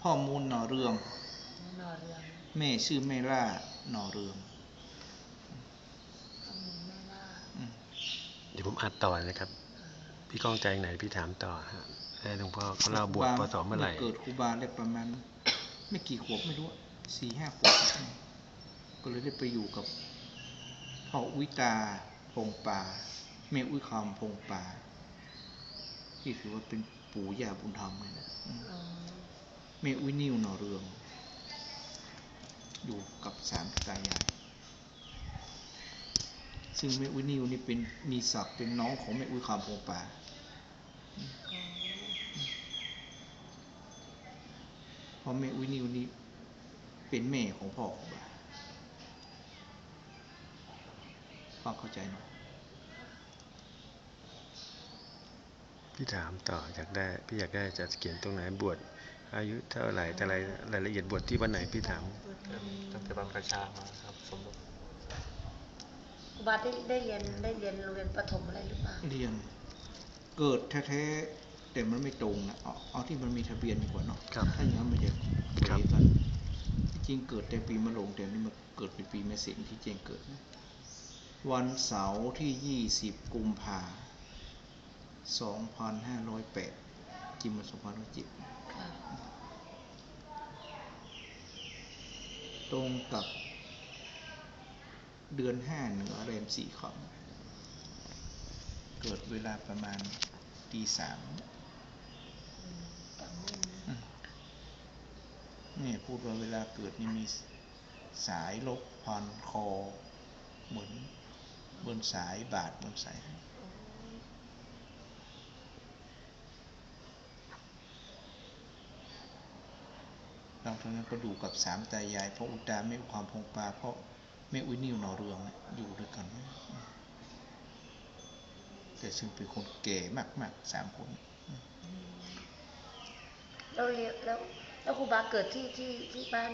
พ่อมูลหนอเรืองนอเรืองแม่ชื่อแม่ล่าหนอเรืองข้อมูลแม่ล่าอืมเดี๋ยวผมอัดต่อนะครับ พี่ก้องใจไหนพี่ถามต่อฮะให้หลวงพ่อเขาเล่าบวชพศเมื่อไหร่เกิดครูบาได้ประมาณไม่กี่ขวบไม่รู้อะสี่ห้าขวบก็เลยได้ไปอยู่กับพ่ออุ้ยตาพงป่าแม่อุ้ยคำพงป่าที่ถือว่าเป็นปู่ย่าบุญธรรมเลยนะ อืมอ๋อแม่อุ้ยนิ่วหนอเรือง อยู่กับสามตายายซึ่งแม่อุ้ยนิ่วนี่เป็นมีศักดิ์เป็นน้องของแม่อุ้ยคำพงป่าเพราะแม่อุ้ยนิวนี่เป็นแม่ของพ่อของบาฟังเข้าใจเนาะพี่ถามต่ออยากได้พี่อยากได้จะเขียนตรงไหนบวช อายุเท่าไหร่แต่อะไรรายละเอียดบวชที่วันไหนพี่ถามตั้งแต่บรรพชามาครับสมมติครูบาได้ได้เรียนได้เรียนโรงเรียนประถมอะไรหรือเปล่าเรียนเกิดแท้ๆแต่มันไม่ตรงนะเอาเอาที่มันมีทะเบียนดีกว่าเนาะครับถ้าอย่างนั้นมันจะครับเกันที่จริงเกิดแต่ปีมะโรงแต่นี่มันเกิดในปีมะเสงที่เจงเกิดนะวันเสาร์ที่ยี่สิบกุมภาสองพันห้าร้อยแปดจิมมันสองพันร้อยจิต ค่ะ ตรงกับเดือนห้าเหนือเรมสี่ขอมเกิดเวลาประมาณตีสามนี่พูดว่าเวลาเกิดนี่มีสายลบพันคอ เหมือนบนสายบาดบนสายห ลังจากนั้นก็ดูกับสามตายาย เพราะอุตตาไม่ความพงปาเพราะไม่อุ้ยนิ่วหนอเรืองอยู่ด้วยกัน แต่ซึ่งเป็นคนแก่มากๆสามคนแล้วเรียนแล้วแล้วครูบาเกิดที่ที่ที่บ้าน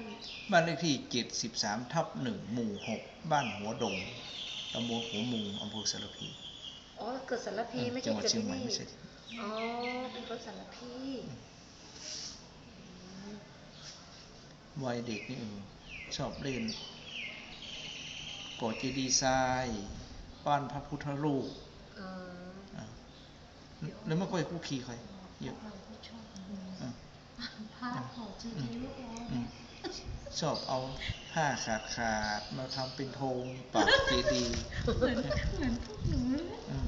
บ้านเลขที่เจ็ดสิบสามทับหนึ่งหมู่หกบ้านหัวดงตำบลหัวมุงอำเภอสารพีอ๋อเกิดสารพีไม่ใช่เกิดที่นี่อ๋อเป็นคนสารพี วัยเด็กนี่เออชอบเล่นก่อเจดีย์ทรายปั้นพระพุทธรูปอ๋ออะแล้วไม่ค่อยคู่คีใครเยอะอะภาพของจีดีลูกแล้วอืมชอบเอาผ้าขาดขาดๆมาทำเป็นธงปักเจดีย์เหมือนเหมือนพวกหนูเลยอืม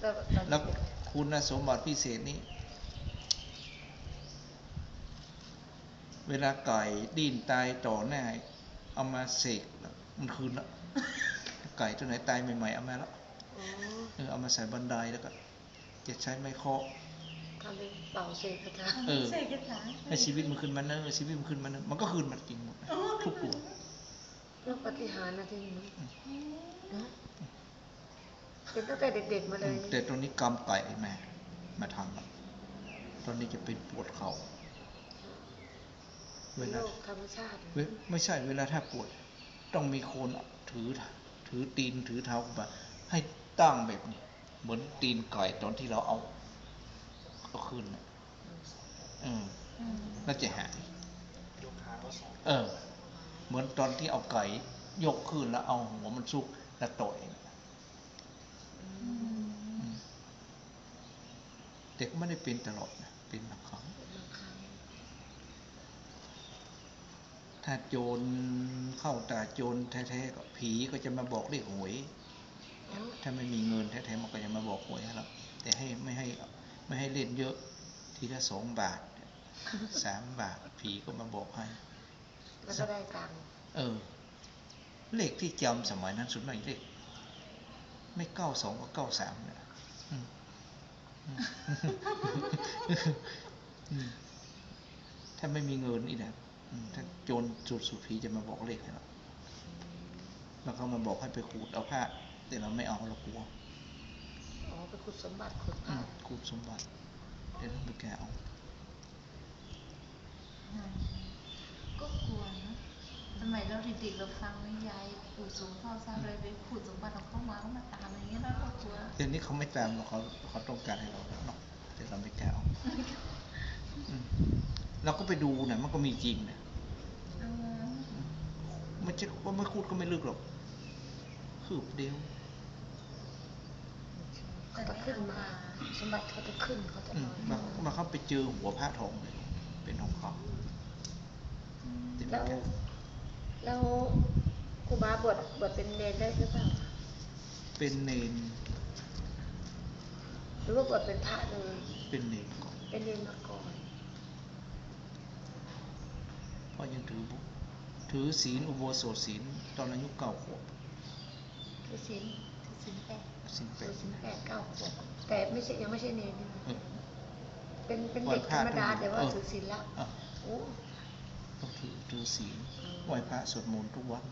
แล้วตอนแล้วเด็กคุณสมบัติพิเศษนี้ เวลาไก่ดิ้นตายต่อหน้าเอามาเสกแล้วมันคืนละไก่ตัวไหนตายใหม่ๆเอามาแล้วอ๋อเออเอามาใส่บันไดแล้วก็จะใช้ไม้เคาะทำเป็นเป่าเสกคาถาเออใส่กระถางให้ชีวิตมันขึ้นมาเนอะชีวิตมันขึ้นมาเนอะมันก็คืนมาจริงหมดนะทุกตัวแล้วปฏิหารย์นะที่นี่นะเป็นตั้งแต่เด็กๆมาเลยแต่ตอนนี้กำไก่แม่มาทำละตอนนี้จะเป็นปวดเข่า เวเป็นโรลาคธรรมชาติเวไม่ใช่เวลาถ้าปวด ต้องมีคนถือถือตีนถือเท้าขึ้นมาให้ตั้งแบบนี้ เหมือนตีนไก่ตอนที่เราเอาเอาขึ้นน่ะเอออืมน่าจะหายยกขาก็สองเออ เหมือนตอนที่เอาไก่ยกขึ้นแล้วเอาหัวมันซุกแล้วต่อยน่ะอืมแต่ก็ไม่ได้เป็นตลอดนะเป็นบางครั้งบางครั้ง ถ้าโจรเข้าตาโจรแท้ๆก็ผีก็จะมาบอกเลขหวยอ๋อถ้าไม่มีเงินแท้ๆมันก็จะมาบอกหวยให้เราแต่ให้ไม่ให้ไม่ให้เล่นเยอะทีละสองบาทสามบาทผีก็มาบอกให้แล้วก็ได้ตังค์เออ เลขที่จำสมัยนั้นสุดหน่อยเลขไม่เก้าสองก็เก้าสามเนี่ยอืมอืมอืมถ้าไม่มีเงินอีกนะอืม ถ้าโจรสุดสุดผีจะมาบอกเลขให้เราแล้วเขามาบอกให้ไปขูดเอาผ้าแต่เราไม่เอาเรากลัวอ๋อไปขุดสมบัติขุดอืผ้ามขูดสมบัติเดี๋ยวเราไปแกะเอาก็กลัวนะสมัยเราเด็กๆเราฟังนะยายปู่สูงพ่อทราบเลยไปขุดสมบัติของเขามาก็มาตามอะไรเงี้ยแล้วเรากลัวเดี๋ยวนี้เขาไม่ตามหรอกเขาเขาต้องการให้เราเนาะแต่เราไม่แกะเอาอืม เราก็ไปดูนะมันก็มีจริงนะอ๋อไม่ใช่ว่าไม่คูดก็ไม่ลึกหรอก คืบเดียวเขาจะขึ้นมา สมบัติเขาจะขึ้นเขาจะอืลมอยมามาเขาไปเจอหัวพระทองเลยเป็นของเขาแต่ไม่แล้วกล้าแล้วครูบาบวชบวชเป็นเนรได้หรือเปล่า เป็นเนนหรือว่าบวชเป็นพระเลย เป็นเนนก่อนเป็นเนรมา ก่อนเพราะยังถือบุถือศีลอุโบสถศีลตอนอายุเก้าขวบถือศีลถือศีลแปดศีลแปถือดศีลแปดเก้าขวบแต่ไม่ใช่ยังไม่ใช่เนรนี่นะเออเป็นเป็นไหว้เด็กพธระรรมดาด้วยแต่ว่าเออถือศีลละอะโอ้ก็ถือถือศีลไหว้พระสวดมนต์ทุกวัน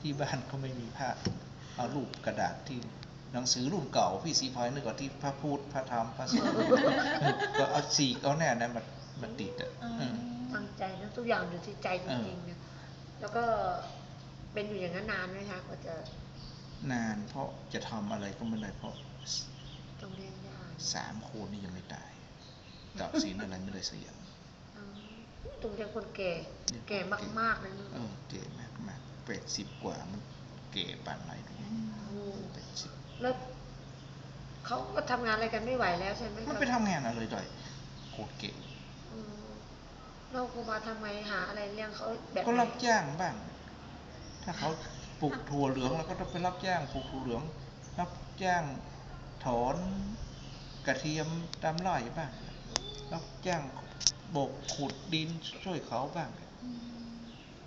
ที่บ้านก็ไม่มีพระเอารูปกระดาษที่หนังสือรุ่นเก่าพี่สีพลอยนึกว่าที่พระพูดพระธรรมพระสงฆ์ก็เอาสีกเอาแน่นะมันมันติดอะ อ๋อเออตั้งใจนะทุกอย่างอยู่ที่ใจจเออริงๆนะแล้วก็เป็นอยู่อย่างนั้นนานไหมคะกว่าจะนานเพราะจะทำอะไรก็ไม่ได้เพราะต้องเรียนยากสามคนนี่ยังไม่ตายตัดสินอะไรไม่ได้สักอย่างอ๋อตรงเป็นคนแก่เนี่ยแก่มากๆเลยนะเออเก๋มากมากแปดสิบกว่ามันเก๋ปานไหนดูอืมโอ้แปดสิบแล้วเขาก็ทำงานอะไรกันไม่ไหวแล้วใช่ไหมมันไปทำงานอะไรดอยโคตรเก๋อืม แล้วครูบาทำไมหาอะไรเลี้ยงเขาแบบก็ไหนรับจ้างบ้าง ถ้าเขาปลูกถั่วเหลืองเราก็ต้องไปรับจ้างปลูกถั่วเหลือง รับจ้างถอนกระเทียมตามไร่บ้าง รับจ้างโบกขุดดินช่วยเขาบ้างอืม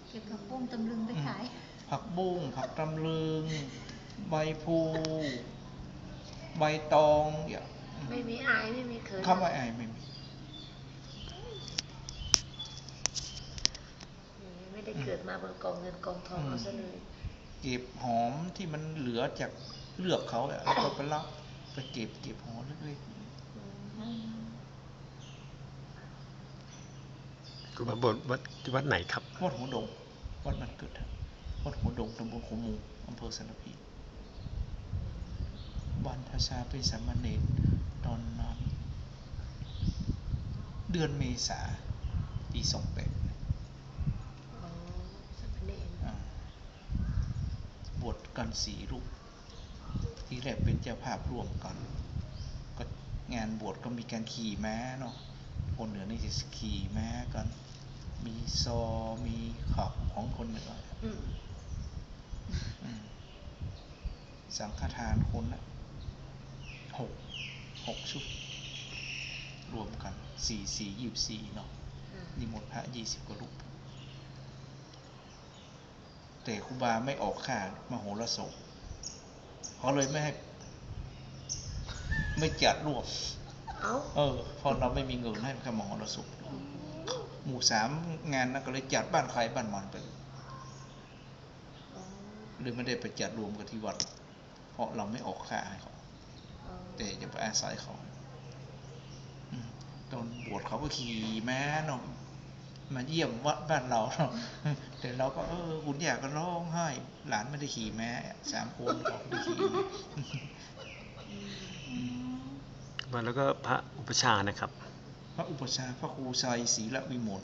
เก็บผักบุ้งตำลึงไปขาย ผักบุ้งผักตำลึง ใบพลูใบตองอย่าไม่มีอายไม่มีเขินคำว่าไอายไม่มี ไม่ได้เกิดมาบนกองเงินกองทองเอาซะเลยเก็บหอมที่มันเหลือจากเลือกเขาอะแล้วก็ไปรับไปเก็บเก็บหอมเล็กอืมครูบาบวชวัดที่วัดไหนครับๆวัดหัวดงวัดมันเกิดครับวัดหัวดงตำบลขมูอำเภอสันพีบรรพชาเป็นสามเณรตอนนั้นเดือนเมษาปีสองแปด อ๋อสัมเนร บวช กันสี่รูป ที่แรกเป็นเจ้าภาพร่วมกัน ก็งานบวชก็มีการขี่ม้าเนาะคนเหนือนี่จะขี่ม้ากัน มีซอมีขับของคนเหนืออืมอืมสังฆทานคนละหกหกชุด รวมกันสี่สี่ยี่สิบสี่เนาะอ่านิมนต์พระยี่สิบกว่ารูป แต่ครูบาไม่ออกค่ามโหรสพเขาเลยไม่ให้ ไม่จัดรวมเอ้าเออเพอเราไม่มีเงินให้ค่ามโหรสพหมู่สามงานนั้นก็เลยจัดบ้านใครบ้านมันไปเลยอ๋อเลยไม่ได้ไปจัดรวมกันที่วัด เพราะเราไม่ออกค่าให้เขาอ๋อแต่จะไปอาศัยเขาอืมตอนบวชเขาก็ขี่ม้าเนาะ มาเยี่ยมวัดบ้านเราเนาะแต่เราก็เออคุณอยากก็ร้องไห้ หลานไม่ได้ขี่ม้าสามคนเขาไม่ได้ขี่ม้าอืมมาแล้วก็พระอุปชฌาย์นะครับ พระอุปชฌาย์พระครูชัยศรีละวิมล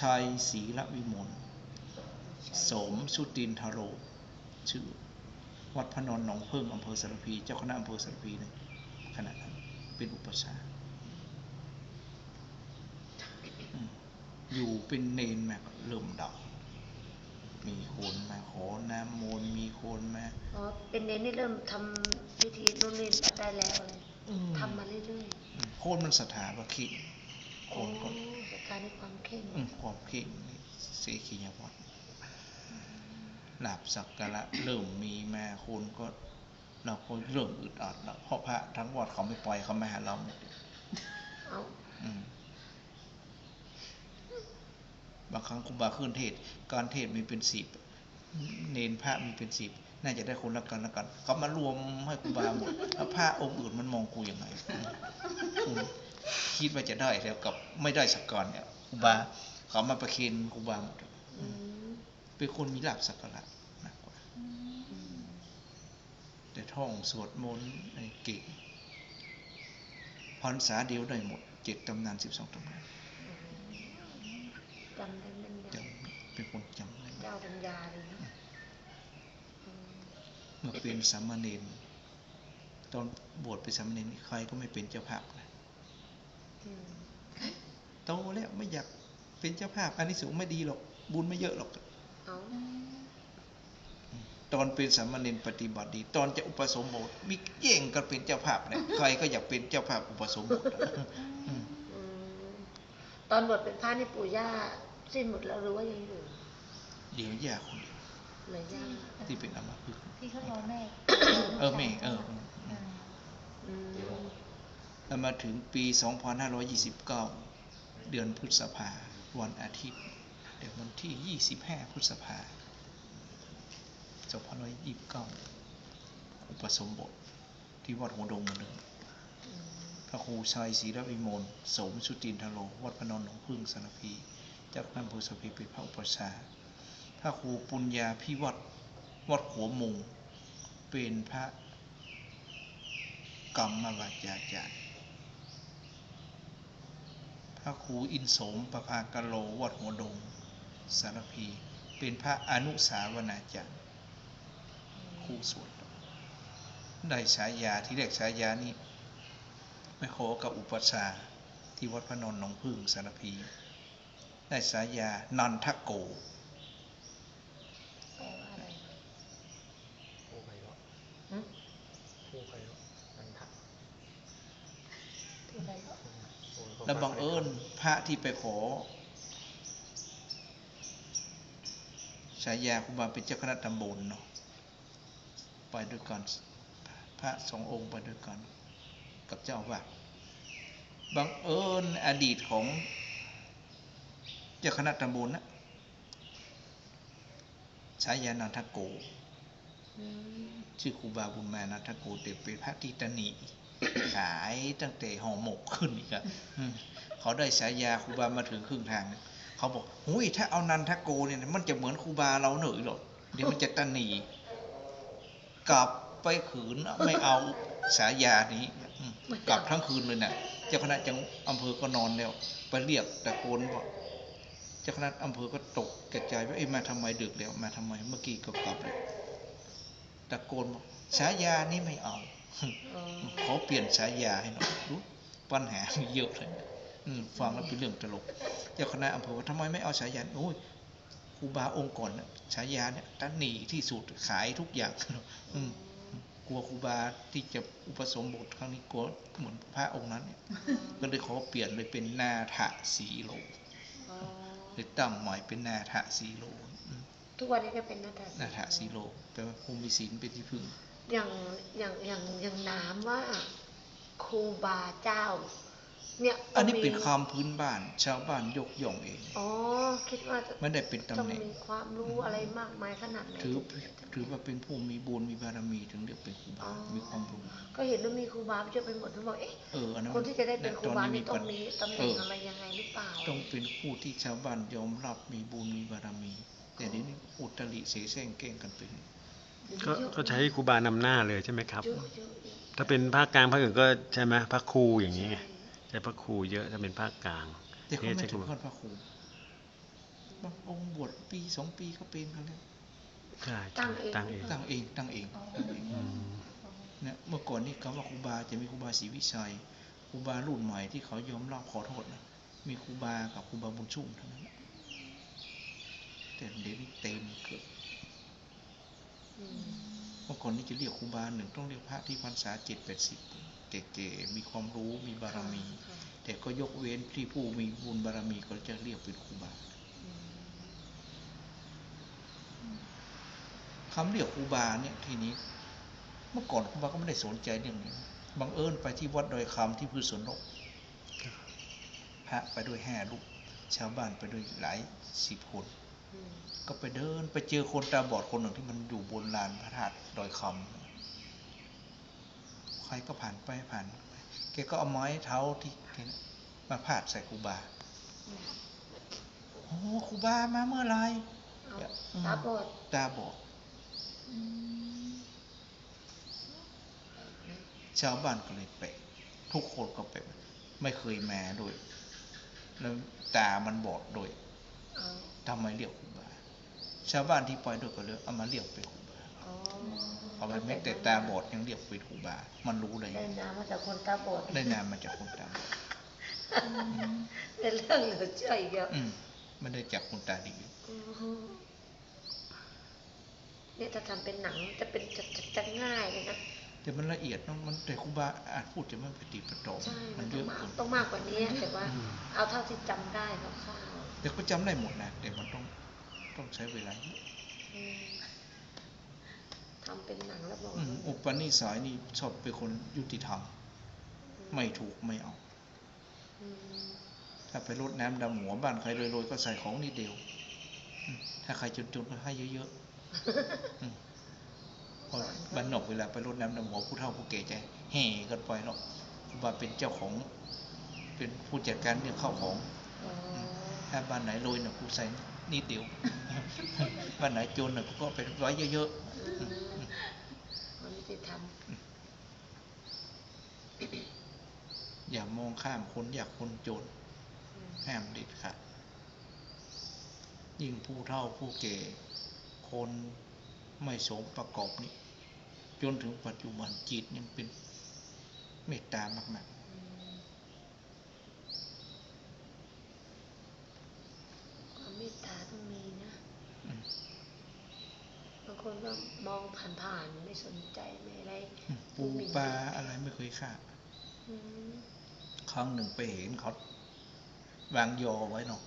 ชัยศรีละวิมลสมสุตินทโรชื่อวัดพระนอนหนองเพิ่งอำเภอสารพี เจ้าคณะอำเภอสารพีในขณะนั้นเป็นอุปชฌาย์อืม อยู่เป็นเนนมาก็เริ่มดับ มีคนมาขอน้ำมนต์มีคนมาอ๋อเป็นเนรนี่เริ่มทำพิธีนู่นนี่ได้แล้วเลยอืมทำมาเรื่อยอืมคนมันศรัทธาว่าขิงๆคนก็โอ้แต่การในความเข้มอืมความขิงนี่เสขียวัตรหลับสักการะเริ่มมีมาคนก็เราก็เริ่มอึดอัดแล้วเพราะพระทั้งวัดเขาไม่ปล่อยเขามาหาเราหมดเอ้าอืม บางครั้งครูบาขึ้นเทศ การเทศมีเป็นสิบเนนพระมีเป็นสิบน่าจะได้คนละกันละกันเขามารวมให้ครูบาหมดแล้วพระองค์อื่นมันมองกูยังไงคิดว่าจะได้แล้วกับไม่ได้สักก่อนเนี่ยครูบาเขามาประเคนครูบาหมดเป็นคนมีหลาบสักการะมากกว่า แต่ท่องสวดมนต์เก่งพรรษาเดียวได้หมดเจ็ดตำนานสิบสองตำนาน จำได้แม่นยจำเป็นคนจำได้ำเจ้าปัญญาเลยนะอืมเมื่อเป็นสามเณรตอนบวชเป็นสามเณรใครก็ไม่เป็นเจ้าภาพนะอืมโตแล้วไม่อยากเป็นเจ้าภาพอันนี้สูงส์ไม่ดีหรอก บุญไม่เยอะหรอกเอาตอนเป็นสามเณรปฏิบัติดี ตอนจะอุปสมบทมีแย่งกันเป็นเจ้าภาพเนี่ยใครก็อยากเป็นเจ้าภาพอุปสมบทอะอืมอืมตอนบวชเป็นพระนี่ปู่ย่า สิ้นหมดแล้วหรือว่ายังอยู่เดี๋ยวย่าคนเดียวเหลยย่าที่เป็นอมพึกษ์ที่เขารอแม่เออแม่เออเออเอออืมแล้วมาถึงปี 2529 เดือนพฤษภาวันอาทิตย์ เดี๋ยววันที่ 25 พฤษภา2529 อุปสมบทที่วัดหัวดงเหมือนเดิมอืมพระครูชัยศรีรวิมลสมสุตินทโลวัดพระนอนหนองพึ่งสารพีเจ้าคณะอำเภอสพีเป็นพระอุปชฌาย์พระครูปุญญาพิวัตรวัดขัวมุง เป็นพระกรรมวาจาจารย์พระครูอินโสมประภากโลวัดหัวดง สารพี เป็นพระอนุสาวนาจารย์ครูสวดได้ฉายาที่เรียกฉายานี้ไม่ขอกับอุปชฌาย์ที่วัดพระนอนหนองพึ่งสารพี ได้ฉายานันทโกแปลว่าอะไรผู้ไพเราะหึผู้ไพเราะนันทะที่อะไรก็ผู้ไพราะแล้วบังเอิญพระที่ไปขอฉายาครูบาเป็นเจ้าคณะตำบลเนาะไปด้วยกันพระสององค์ไปด้วยกันกับเจ้าอาวาสบังเอิญอดีตของ เจ้าคณะตำบลนะฉายานันทโกชื่อครูบาบุญมานันทโกเด็เป็นพระที่ตนีขายตั้งแต่ห่อหมกขึ้นอีกอะเขาได้ฉายาครูบามาถึงครึ่งทาง เขาบอกหุยถ้าเอานันทโกเนี่ย มันจะเหมือนครูบาเราหน่อยหรอกเดี๋ยวมันจะตันนีกลับไปขืนไม่เอาฉายานี้กลับทั้งคืนเลยนะ่ะ เจ้าคณะจังอำเภอก็นอนแล้ว ไปเรียกตะโกนบอก จ้าคณะอำเภอก็ตกกระจายว่าเอ้ยมาทำไมดึกแล้วมาทำไมเมื่อกี้ก็กลับเลยตะโกนบอกฉายานี้ไม่เอาอ๋อขอเปลี่ยนฉายาให้หน่อยรู้ปัญหามีเยอะเลยอืมฟังแล้วเป็นเรื่องตลก เจ้าคณะอำเภอว่าทำไมไม่เอาฉายาโอ้ยครูบาองค์ก่อนน่ะฉายาเนี่ยตันหนีที่สุดขายทุกอย่างอืมกลัวครูบาที่จะอุปสมบทครั้งนี้กลัวเหมือนพระองค์นั้นเนี่ยก็เลยขอเปลี่ยนเลยเป็นนาถสีโล อ๋อเลยตั้งใหม่เป็นนาถสีโลอืมทุกวันนี้ก็เป็นนาฏนาถสีโลแปลว่าภูมิศีลเป็นที่พึ่ง อย่างอย่างอย่างอย่างน้ำว่าครูบาเจ้า เนี่ยอันนี้เป็นมีคำพื้นบ้าน ชาวบ้านยกย่องเองอ๋อคิดว่าจะไม่ได้เป็นตำต้องแหน่งมีความรู้อะไรมากมายขนาดไหนถือถึงจะถือว่าเป็นผู้มีบุญมีบารมีถึงเรียกเป็นครูบาอ๋อมีความรู้ก็เห็นว่ามีครูบาเยอะไปหมดทุกบอกเอ๊ะเอออันนั้นคนที่จะได้เป็นครูบาตนี่ต้องปัญมีตำแหเอน่งออะไรยังไงหรือเปล่าต้องเป็นผู้ที่ชาวบ้านยอมรับมีบุญมีบารมี แต่เดี๋ยวนี้อุตริเสแสร้งแกล้งกันเป็นก็ก็ใช้ครูบานำหน้าเลยใช่ไหมครับเยอะเยอะเยอะถ้าเป็นภาคกลางภาคอื่นก็ใช่ไหมภาคครูอย่างนี้ไง ใช้ภาคครูเยอะถ้าเป็นภาคกลางแต่เขาไม่ใช้คถึรูงขั้นพระครูบางองค์บวชปีสองปีก็เป็นกันแล้วใช่ใช่ตั้งเองตั้งเองตั้งเองตั้งเองอืมเนี่ยเมื่อก่อนนี่คำว่าครูบาจะมีครูบาศรีวิชัยครูบารุ่นใหม่ที่เขายอมรับขอโทษนะมีครูบากับครูบาบุญชุ่มเท่านั้นนะแต่เดี๋ยวนี้เต็มเกือบอืมเมื่อก่อนนี่จะเรียกครูบาหนึ่งต้องเรียกพระที่พรรษาเจ็ดแปดสิบ เก๋ๆมีความรู้มีบารมีค่ะแต่ก็ยกเว้นที่ผู้มีบุญบารมีก็จะเรียกเป็นครูบาอืมคำเรียกครูบาเนี่ยทีนี้ เมื่อก่อนครูบาก็ไม่ได้สนใจเรื่องนี้นะบังเอิญไปที่วัดดอยคำที่พืชสวนนกพระไปด้วยห้าลูกชาวบ้านไปด้วยหลายสิบคนอืมก็ไปเดินไปเจอคนตาบอดคนหนึ่งที่มันอยู่บนลานพระธาตุดอยคำ ใครก็ผ่านไปผ่านไปแกก็เอาไม้เท้าที่แกน่ะมาพาดใส่ครูบาอืมโอ้ครูบามาเมื่อไหรเอาอืมตาบอดตาบอดอืมชาวบ้านก็เลยแปลกทุกคนก็แปลกไม่เคยมาด้วย แล้วตามันบอดด้วยเอาทำไมเรียกครูบาชาวบ้านที่ไปด้วยก็เลยเอามาเรียกเป็นครู บาอ๋อเอาไปแม้แต่ตาบอดยังเรียกเป็นครูบา มันรู้เลยได้น้ำมาจากคนตาบอดได้นามมาจากคนตาบอดเป็นเรื่องเหลือเชื่ออีกแล้วอืมไม่ได้จากคนตาดีอือฮึเนี่ยถ้าทำเป็นหนังจะเป็นจะจะจะง่ายเลยนะแต่มันละเอียดเนอะมันแต่ครูบาอาจพูดจะไม่ปฏิปต่อใช่มัมันนเยต้องอะมากเกินต้องมากกว่านี้แต่ว่า เอาเท่าที่จำได้คร่าวแต่ก็จำได้หมดนะแต่มันต้องต้องใช้เวลาเยอะๆอืม ทำเป็นหนังแล้วบอกอืมอุปนิสัยนี่ชอบเป็นคนยุติธรรม ไม่ถูกไม่เอาอืมถ้าไปรดน้ำดำหัวบ้านใครรวยๆก็ใส่ของนิดเดียวอืมถ้าใครจนๆก็ให้เยอะๆอืมเพราะบ้านนอกเวลาไปรดน้ำดำหัวผู้เฒ่าผู้แก่ใจแห่กันไปเนาะครูบาเป็นเจ้าของ เป็นผู้จัดการเรื่องข้าวของอ๋อถ้าบ้านไหนรวยน่ะกูใส่นิดเดียว บ้านไหนจนน่ะกูก็ไปไว้เยอะๆ อืมมันไม่ได้ท อย่ามองข้ามคนอยากคนจนำอืมห้ามเด็ดขาดยิ่งผู้เฒ่าผู้แก่ คนไม่สมประกอบนี้จนถึงปัจจุบันจิตยังเป็นเมตตามากอืมความเมตตาต้องมีนะๆอืมบางคนก็มองผ่านๆไม่สนใจไม่อะไรอืมปูปลาอะไรไม่เคยฆ่าอืม ครั้งหนึ่งไปเห็นเขาวางยอไว้เนาะ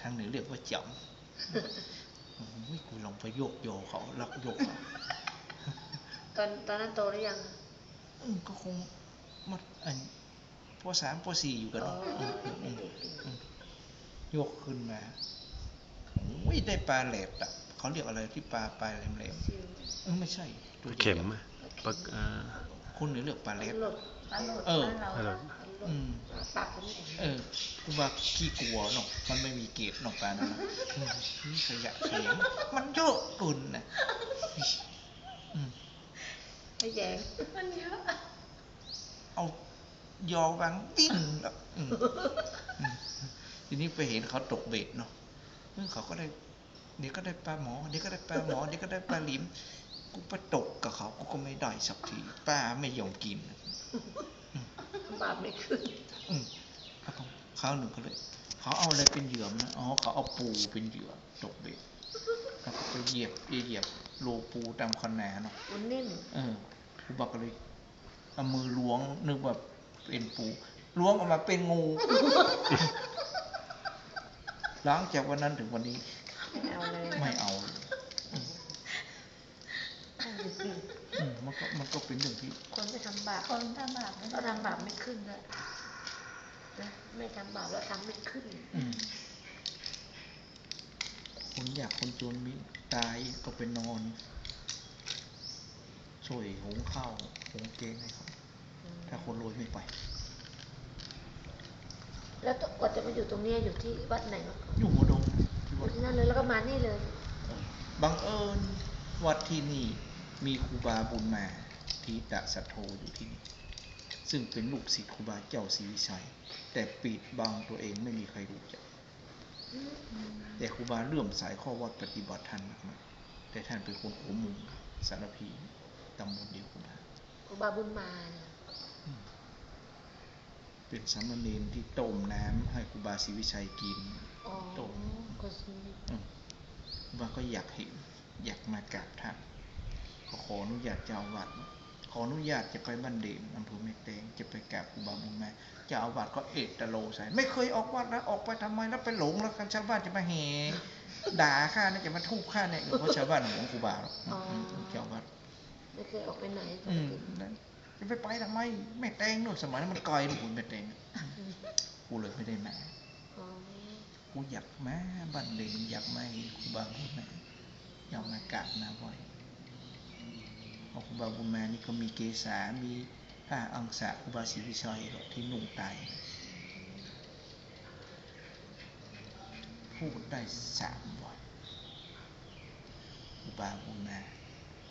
ทางเหนือเรียกว่าจ่ำโอ้ยกูลองไปโยกยอเขาลักยกเขาตอนตอนนั้นโตหรือยังอืมก็คงมัดอันปสามปสี่อยู่กันอ๋อเนาะอืมอืมอืมเด็กๆอยู่อืมยกขึ้นมาโอ้ยได้ปลาแหลบอะเขาเรียกอะไรที่ปลาปลาแหลมซิวๆเออไม่ใช่ตัวใหญ่เข็มอะปากอ่าคนเหนือเรียกปลาแหลบหลดปลาหลุดเออ บ้านเราฮัลโหลหลดอืมปากผมแข็งเออกูว่าขี้กลัวเนาะมันไม่มีเกล็ดเนาะปลานั่นนะอืมนี่ขยะเขียงมันเยอะเกินนะอืมไม่แยงมันเยอะเอายอวางวิ่งแบบอืมอืมทีนี้ไปเห็นเขาตกเบ็ดเนาะเออเขาก็ได้เดี๋ยวก็ได้ปลาหมอเดี๋ยวก็ได้ปลาหมอเดี๋ยวก็ได้ปลาหลิมกูไปตกกับเขากูก็ไม่ได้สักทีปลาไม่ยอมกิน บาปไม่ขึ้นอืมแล้วก็คราวหนึ่งก็เลยเขาเอาอะไรเป็นเหยื่อนะอ๋อเขาเอาปูเป็นเหยื่อตกเบ็ดแล้วก็ไปเหยียบเหยียบโลปูตามคันนาเนาะมันนิ่มเออครูบอกก็เลยเอามือล้วงนึกว่าเป็นปูล้วงออกมาเป็นงู หลังจากวันนั้นถึงวันนี้ ไม่เอาเลย ไม่เอาเลย นั่นสิ อืมมัน ก็มันก็เป็นเรื่องที่ คนไม่ทำบาปคนทำบาปไม่เราได้ทำบาปไม่ขึ้นเลยนะไม่ทำบาปแล้วทำไม่ขึ้น อืมคนอยากคนจนมีตายก็ไปนอนช่วยหุงข้าวหุงเกงให้เขาถ้าคนรวยไม่ไป แล้วกว่าจะมาอยู่ตรงเนี้ยอยู่ที่วัดไหนวะอยู่หัวดงที่อวัยู่ดที่นั่นเลยแล้วก็มานี่เลย บังเอิญวัดที่นี่ มีครูบาบุญมาทีตะสัทโธอยู่ที่นี่ ซึ่งเป็นลูกศิษย์ครูบาเจ้าศรีวิชัย แต่ปิดบังตัวเองไม่มีใครรู้จัก แต่ครูบาเลื่อมสายข้อวัดปฏิบัติท่านมากๆแต่ท่านเป็นคนหัวมุมสารพีตำบลเดียวครูบาครูบาบุญมาเนี่ยเป็นสามเณรที่ต้มน้ำให้ครูบาศรีวิชัยกินอ๋อต้มก็ซื้ออืมครูบาก็อยากเห็น อยากมากราบท่านก็ ขออนุญาตเจ้าอาวัด ขออนุญาตจะไปบ้านเด่นอำเภอแม่แตงจะไปกราบครูบาบุญมาเจ้าอาวัดก็เอะตะโลใส่ไม่เคยออกวัดนะออกไปทำไมแล้วไปหลงแล้วกันชาวบ้านจะมาแห่ด่าข้าเนี่ยจะมาทุบข้าเนี่ยเพราะชาวบ้านหวงครูบาหรอกอืมอืมเจ้าอาวัดไม่เคยออกไปไหนปอืกมตินั่นจะไปไปทำไมแม่แตงนู่นสมัยนั้นมันไกลนู่นคุณแม่แตงกูเลยไม่ได้มาอ๋อกูอยากมาบ้านเด่นอยากมาเห็นครูบาบุญมาอยากมากราบมาบ่อย เพราะครูบาบุญมานี่ก็มีเกษา มีผ้าอังสะครูบาศรีวิชัยที่นุ่งไตายพูดได้สามวันครูบาบุญมา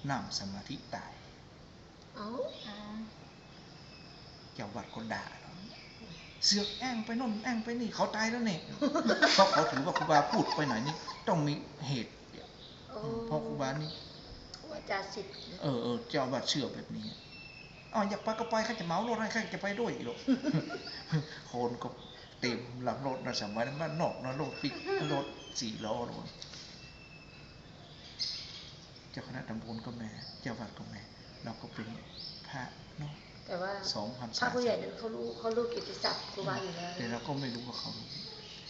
นั่งสมาธิตายเอ้าอ๋อเจ้าวัดก็ด่าเราเสือกแอ้งไปโน่นแอ้งไปนี่เขาตายแล้วเนี่ยเพราะเขาถือว่าครูบาพูดไปไหนนี่ต้องมีเหตุโอ้เพราะครูบานี่ วาจาสิทธิ์นะเออเออเจ้าอาวัดเชื่อแบบนี้อ๋ออยากไปก็ไปข้าจะเหมารถให้ข้าจะไปด้วยหรอกคนก็เต็มหลังรถนะสมัยนั้นบ้านนอกนะรถปิกรถสี่ล้อรถเจ้าคณะตำบลก็แม่เจ้าวัดก็แม่เราก็เป็นพระเนาะแต่ว่าสองพันพระผู้ใหญ่นั้นเขารู้เขารู้กิตติศัพท์ครูบาอยู่แล้วแต่เราก็ไม่รู้ว่าเขารู้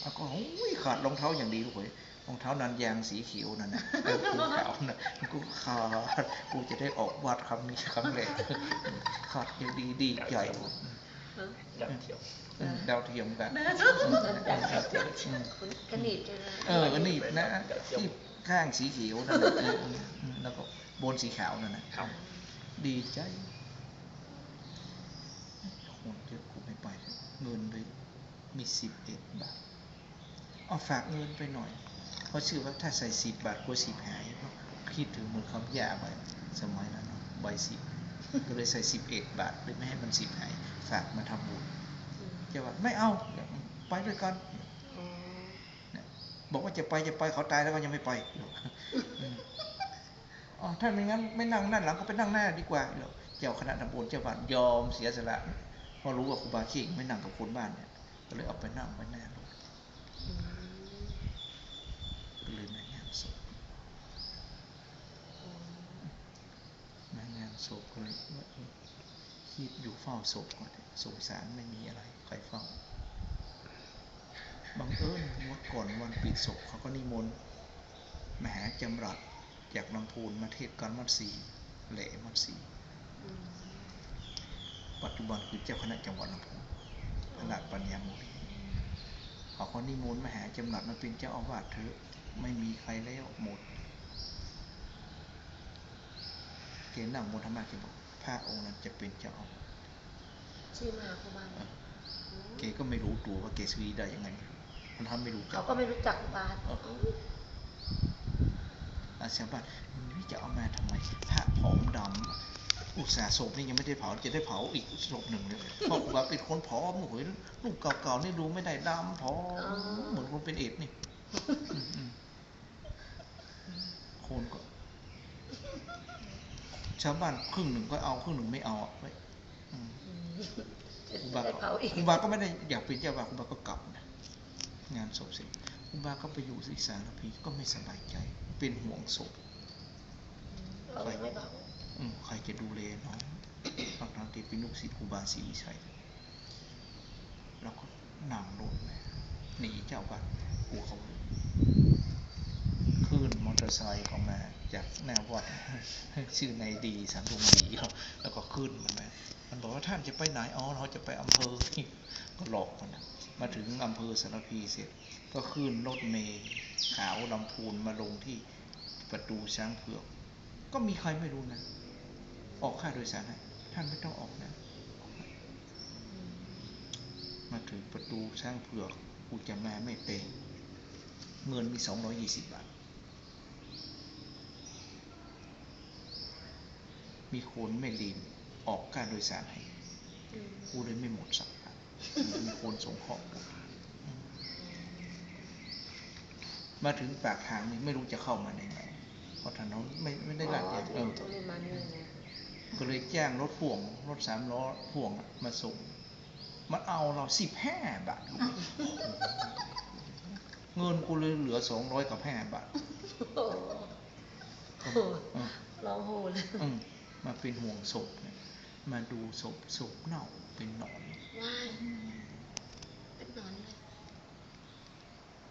เราก็โอ้ยขาดรองเท้าอย่างดีลูกเว้ย รองเท้านันยางสีเขียวนั่นนะเออกูขาวนะกูขาดกูจะได้ออกวัดคำนี้ครั้งแรกขาดอย่างดีดีใจอยากเที่ยวเออดาวเทียมกันดังคุณกระหนีบใช่ไหมเออนี่นะที่ข้างสีเขียวนั่นน่ะเออเออเออแล้วก็บนสีขาวนั่นนะครับดีใจคนเยอะกูไม่ไปเลยเงินเลยมีสิบเอ็ดบาทเอาฝากเงินไปหน่อย เพราะเชื่อว่าถ้าใส่สิบบาทกลัวสิบหายเพราะคิดถึงมือนคำยาไปสมัยนั้นใบสิบก็เลยใส่สิบเอ็ดบาทเลยไม่ให้มันสิบหายฝากมาทำบุญเจ้าว่าไม่เอาไปด้วยกันอ๋อเนี่ยบอกว่าจะไปจะไปเขาตายแล้วก็ยังไม่ไปอ๋อถ้าไม่งั้นไม่นั่งด้านหลังก็ไปนั่งหน้าดีกว่าเจ้าคณะตำบลเจ้าบ้านยอมเสียสละเพราะรู้ว่าครูบาเข่งไม่นั่งกับคนบ้านเนี่ยก็เลยเอาไปนั่งไว้หน้ารถ อืม ก็เลยมางานศพมางาน ศพก็เลยว่ออคิดอยู่เฝ้าศพก่อนสงสารไม่มีอะไรใครเฝ้าบังเอิญว่าก่อนวันปิดศพเขาก็นิมนต์มหาจำรัดจากลำพูนมาเทศการมัดสีแหล่มัดสีปัจจุบันคือเจ้าคณะจังหวัดลำพูนพระราชปัญญาโมลีเขาก็นิมนต์มหาจำรัดมาเป็นเจ้าอาวาสเถอะไม่มีใครแล้วหมด เกณฑ์นำมนต์ธรรมะเกบอกพระองค์นั้นจะเป็นเจ้าอาวาสชื่อมหาครูบาเออเกก็ไม่รู้ตัวว่าเกสวีได้ยังไงไม่รู้มันทำไม่รู้จัเขากก็ไม่รู้จักครูบาเอออาชาวบ้านนี่จะเอามาทำไมพระผอมดำอุตสาห์ศพนี่ยังไม่ได้เผาจะได้เผาอีกศพหนึ่งเลยเพราะว่าเป็นคนผอมโอ้ยลูกเก่าๆนี่ดูไม่ได้ดำผอมเหมือนคนเป็นเอดส์นี่อืมอืมคนก็ ชาวบ้านครึ่งหนึ่งก็เอาครึ่งหนึ่งไม่เอาอะไว้อืมอืมครูจะบาได้ก็เผาอีกครูบาก็ไม่ได้อยากเป็นเจ้าบ่าวครูบาก็กลับนะงานศพเสร็จครูบาก็ไปอยู่ที่สารพีก็ไม่สบายใจ เป็นห่วงศพเราไม่เผาอืมใครจะดูแลน้องทั้งทั้งๆที่เป็นลูกศิษย์ครูบาศรีวิชัยเราก็นั่งรถนะหนีเจ้าบ้านกลัวเขา ขึ้นมอเตอร์ไซค์เขามาจากหน้าวัดชื่อในดีสันตุงดีแล้วก็ขึ้นมามันบอกว่าท่านจะไปไหนอ๋อเราจะไปอำเภอก็หลอกมันนะมาถึงอำเภอสารพีเสร็จ ก็ขึ้นรถเมล์ขาวลำพูนมาลงที่ประตูช้างเผือก ก็มีใครไม่รู้นะ ออกค่าโดยสารให้ท่านไม่ต้องออกนะ มาถึงประตูช้างเผือกกูจะมาไม่เป็น เงินมีสองร้อยยี่สิบบาท มีคนไม่ลินออกค่าโดยสารให้อืมกูเลยไม่หมดสักบาทมีคนส่งข้อมูลอืมมาถึงปากทางนี่ไม่รู้จะเข้ามาได้ไงเพราะถนนไม่ไม่ได้ลาดยางเออตรงนี้มานี่นะก็เลยจ้างรถพ่วง รถสามล้อพ่วงอะมาส่ง มันเอาเราสิบห้าบาท เงินกูเลยเหลือสองร้อยกับห้าบาทโอ้โหเออร้องโหเลยอื มมาเป็นห่วงศพเนี่ยมาดูศพศพเน่าเป็นหนอนว้ายเป็นหนอนเลย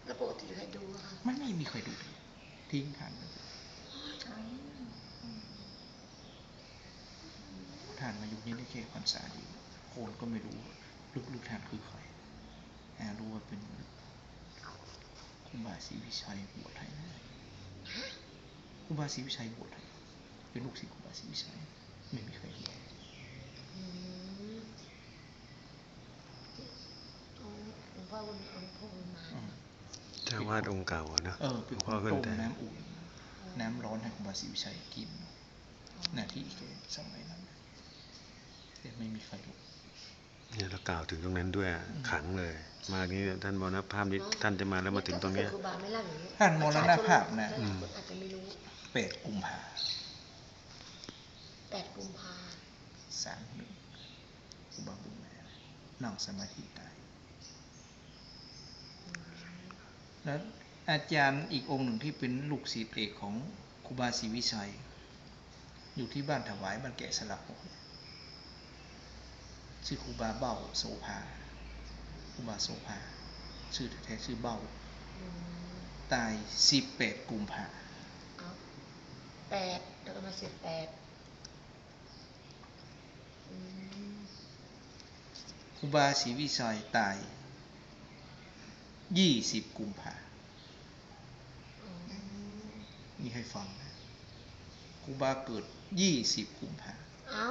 แล้วปกติใครดูอะคะไม่ไม่มีใครดูเลยทิ้งทานไปเลยท่านมาอยู่นี่ได้แค่พรรษาเดียวโคนก็ไม่รู้ลึกๆท่านคือใครแอบรู้ว่าเป็นครูบาศรีวิชัยบวชให้นะครูบาศรีวิชัยบวชให้ เป็นลูกศิษย์ครูบาศรีวิชัยไม่มีใครรู้อืมอ๋อหลวงพ่อคุณหลวงพ่อคุณมาอืมเจ้าวาดองค์เก่าอะเนอะเออเป็นหลวงคพ่อนขึ้นต้มแต่น้ำอุ่นน้ำร้อนให้ครูบาศรีวิชัยกินหน้าที่แกสมัยนั้นแต่ไม่มีใครรู้เนี่ยเรากล่าวถึงตรงนั้นด้วยอะขังเลย มานี้ท่านมรณภาพนี้ท่านจะมาแล้วมาถึงตรงเนี้ยถ้าเกิดครูบาไม่เล่าอย่างนี้ท่านมรณภาพนะประชชหลายคนอาจจะไม่รู้แปดกุมภาแปด กุมภาสามหนึ่งครูบาบุญแม่นั่งสมาธิได้แล้วอาจารย์อีกองค์หนึ่งที่เป็นลูกศิษย์เอกของครูบาศรีวิชัย อยู่ที่บ้านถวายบ้านแกะสลักชื่อครูบาเบ้าโสภาครูบาโสภาชื่อแท้ชื่อเบ้าตายสิบแปดกุมภาเอาแปดแล้วก็มาสิบแปด อืมครูบาศรีวิชัยตาย ยี่สิบกุมภาอ๋อนี่ให้ฟังนะครูบาเกิดยี่สิบกุมภาเอา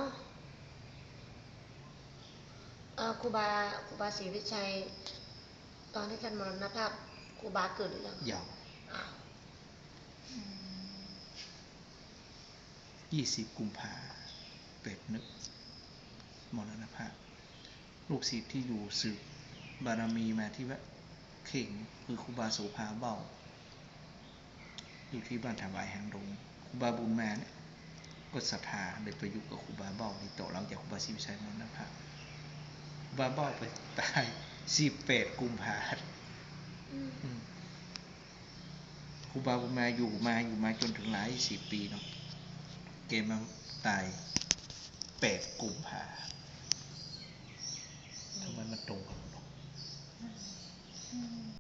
เอาครูบาครูบาศรีวิชัย ตอนที่ท่านมรณภาพครูบาเกิดหรือยังยาวอ้าวยี่สิบกุมภาเป็ดนึก มรณภาพ ลูกศิษย์ที่อยู่สืบบารมีมาที่วัดเข่งคือครูบาโสภาเบ้า อยู่ที่บ้านถวายแห่งดงครูบาบุญมาเนี่ยก็ศรัทธาเลยไปอยู่กับครูบาเบ้าที่ต่อหลังจากครูบาศรีวิชัยมรณภาพครูบาเบ้าไปตายสิบแปดกุมภาอืมอืมครูบาบุญมาอยู่มาอยู่มาจนถึงหลายสิบปีเนาะเกมมาตายแปดกุมภา ทำไมมันตรงกับ